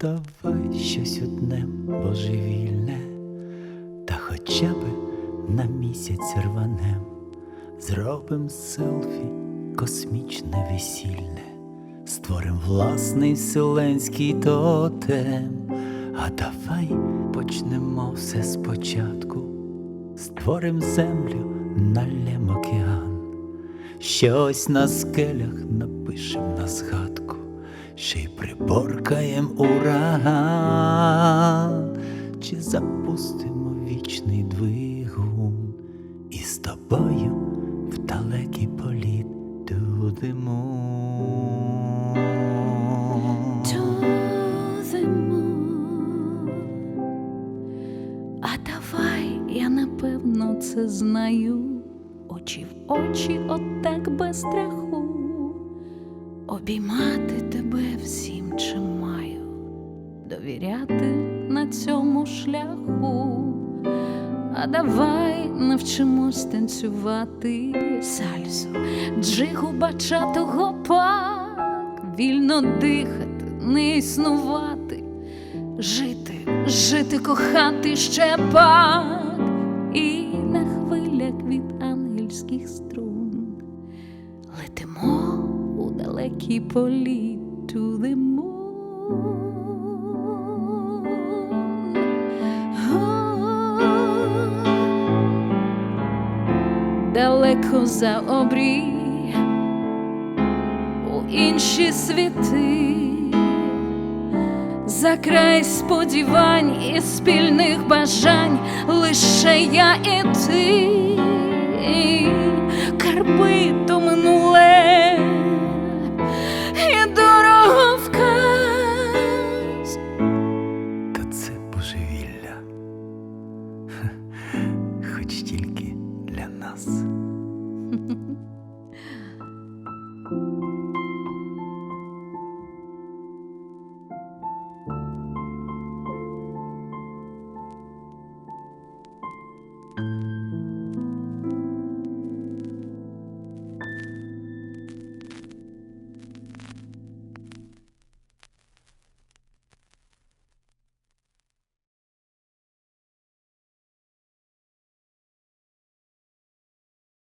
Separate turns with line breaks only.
Давай щось одне божевільне, та хоча б на місяць рванем, зробим селфі космічне весільне, створим власний вселенський тотем. А давай почнемо все спочатку, створим землю, налем океан, щось на скелях напишем на згадку, ще й приборкаєм ураган, чи запустимо вічний двигун, і з тобою в далекий політ moon.
А давай я напевно це знаю, очі в очі, отак без страху, обіймати тебе всім, чим маю, довіряти на цьому шляху. А давай навчимось танцювати сальсу, джигу бачату гопак, вільно дихати, не існувати, жити, жити, кохати ще пак, і на хвилях від ангельських у далекий політ to the далеко за обрій у інші світи, за край сподівань і спільних бажань лише я і ти,
thank you